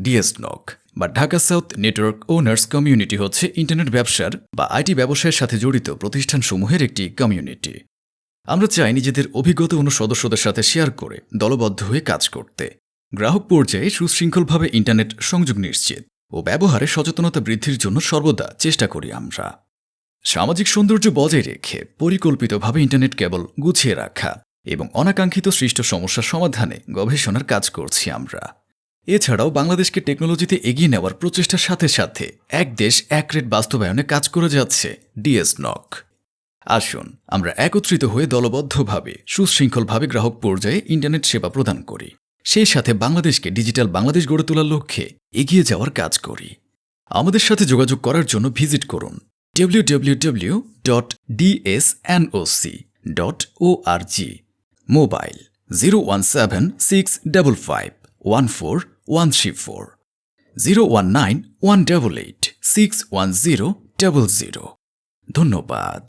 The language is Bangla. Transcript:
ডিএসনক বা Dhaka south network owners community হচ্ছে ইন্টারনেট ব্যবসার বা আইটি ব্যবসায়ের সাথে জড়িত প্রতিষ্ঠানসমূহের একটি কমিউনিটি। আমরা চাই নিজেদের অভিজ্ঞতা অন্য সদস্যদের সাথে শেয়ার করে দলবদ্ধ হয়ে কাজ করতে। গ্রাহক পর্যায়ে সুশৃঙ্খলভাবে ইন্টারনেট সংযোগ নিশ্চিত ও ব্যবহারে সচেতনতা বৃদ্ধির জন্য সর্বদা চেষ্টা করি আমরা। সামাজিক সৌন্দর্য বজায় রেখে পরিকল্পিতভাবে ইন্টারনেট কেবল গুছিয়ে রাখা এবং অনাকাঙ্ক্ষিত সৃষ্ট সমস্যার সমাধানে গবেষণার কাজ করছি আমরা। এছাড়াও বাংলাদেশকে টেকনোলজিতে এগিয়ে নেওয়ার প্রচেষ্টার সাথে সাথে এক দেশ এক রেট বাস্তবায়নে কাজ করে যাচ্ছে, ডিএস নক। আসুন, আমরা একত্রিত হয়ে দলবদ্ধভাবে, সুশৃঙ্খলভাবে গ্রাহক পর্যায়ে ইন্টারনেট সেবা প্রদান করি। সেই সাথে বাংলাদেশকে ডিজিটাল বাংলাদেশ গড়ে তোলার লক্ষ্যে এগিয়ে যাওয়ার কাজ করি। আমাদের সাথে যোগাযোগ করার জন্য ভিজিট করুন www.dsnoc.org mobile zero one seven six double five one four one three four zero one nine one double eight six one zero double zero ধন্যবাদ।